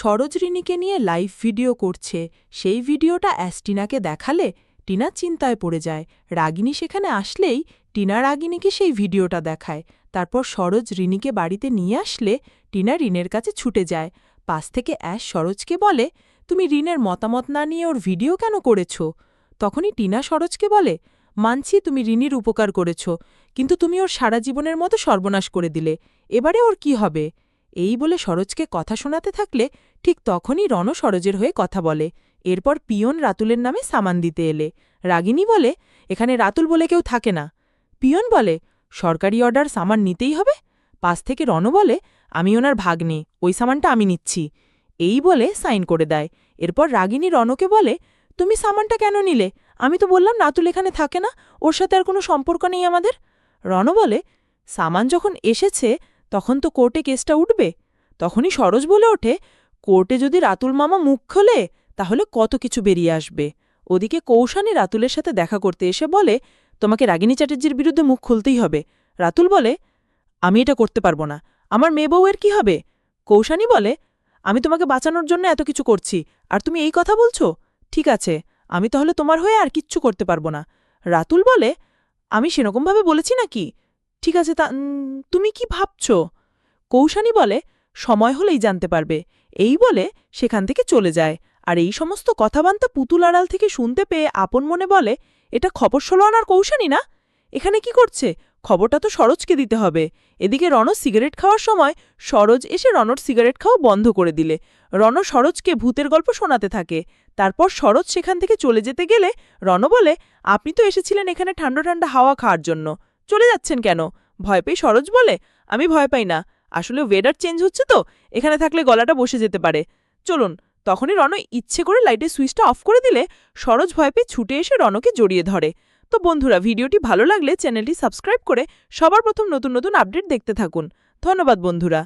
সরোজরিনীকে নিয়ে live video করছে। সেই ভিডিওটা অ্যাস্টিনাকে দেখালে টিনা চিন্তায় পড়ে যায়। রাগিনী সেখানে আসলেই টিনা রাগিনীকে সেই ভিডিওটা দেখায়। তারপর সরোজ রিনিকে বাড়িতে নিয়ে আসলে টিনা রিনের কাছে ছুটে যায়। পাশ থেকে অ্যাশ সরোজকে বলে, তুমি রিনের মতামত না নিয়ে ওর ভিডিও কেন করেছ? তখনই টিনা সরোজকে বলে, মানছি তুমি রিনির উপকার করেছ, কিন্তু তুমি ওর সারা জীবনের মতো সর্বনাশ করে দিলে। এবারে ওর কি হবে? এই বলে সরোজকে কথা শোনাতে থাকলে ঠিক তখনই রণ সরোজের হয়ে কথা বলে। এরপর পিয়ন রাতুলের নামে সামান দিতে এলে। রাগিনী বলে, এখানে রাতুল বলে কেউ থাকে না। পিয়ন বলে, সরকারি অর্ডার সামান নিতেই হবে? পাশ থেকে রণ বলে, আমি ওনার ভাগ্নে, ওই সামানটা আমি নিচ্ছি। এই বলে সাইন করে দেয়। এরপর রাগিনী রণকে বলে, তুমি সামানটা কেন নিলে? আমি তো বললাম রাতুল এখানে থাকে না, ওর সাথে আর কোনো সম্পর্ক নেই আমাদের। রণ বলে, সামান যখন এসেছে তখন তো কোর্টে কেসটা উঠবে। তখনই সরোজ বলে ওঠে, কোর্টে যদি রাতুল মামা মুখ খোলে, তাহলে কত কিছু বেরিয়ে আসবে। ওদিকে কৌশানী রাতুলের সাথে দেখা করতে এসে বলে, তোমাকে রাগিনী চ্যাটার্জির বিরুদ্ধে মুখ খুলতেই হবে। রাতুল বলে, আমি এটা করতে পারব না। আমার মেয়ে বউয়ের কি হবে? কৌশানী বলে, আমি তোমাকে বাঁচানোর জন্য এত কিছু করছি, আর তুমি এই কথা বলছো? ঠিক আছে, আমি তাহলে তোমার হয়ে আর কিচ্ছু করতে পারব না। রাতুল বলে, আমি সেরকমভাবে বলেছি নাকি? ঠিক আছে, তা তুমি কি ভাবছ? কৌশানী বলে, সময় হলেই জানতে পারবে। এই বলে সেখান থেকে চলে যায়। আর এই সমস্ত কথাবার্তা পুতুল আড়াল থেকে শুনতে পেয়ে আপন মনে বলে, এটা খবর ষোলো আনার কৌশানী না? এখানে কি করছে? খবরটা তো সরোজকে দিতে হবে। এদিকে রণ সিগারেট খাওয়ার সময় সরোজ এসে রণর সিগারেট খাওয়া বন্ধ করে দিলে। রণ সরোজকে ভূতের গল্প শোনাতে থাকে। তারপর সরোজ সেখান থেকে চলে যেতে গেলে রণ বলে, আপনি তো এসেছিলেন এখানে ঠান্ডা ঠান্ডা হাওয়া খাওয়ার জন্য। চলে যাচ্ছেন কেন? ভয় পেয়ে সরোজ বলে, আমি ভয় পাই না। আসলে ওয়েডার চেঞ্জ হচ্ছে তো, এখানে থাকলে গলাটা বসে যেতে পারে। চলুন, তখনই রণ ইচ্ছে করে লাইটের সুইচটা অফ করে দিলে সরোজ ভয় পেয়ে ছুটে এসে রণকে জড়িয়ে ধরে। তো বন্ধুরা, ভিডিওটি ভালো লাগলে চ্যানেলটি সাবস্ক্রাইব করে সবার প্রথম নতুন নতুন আপডেট দেখতে থাকুন। ধন্যবাদ বন্ধুরা।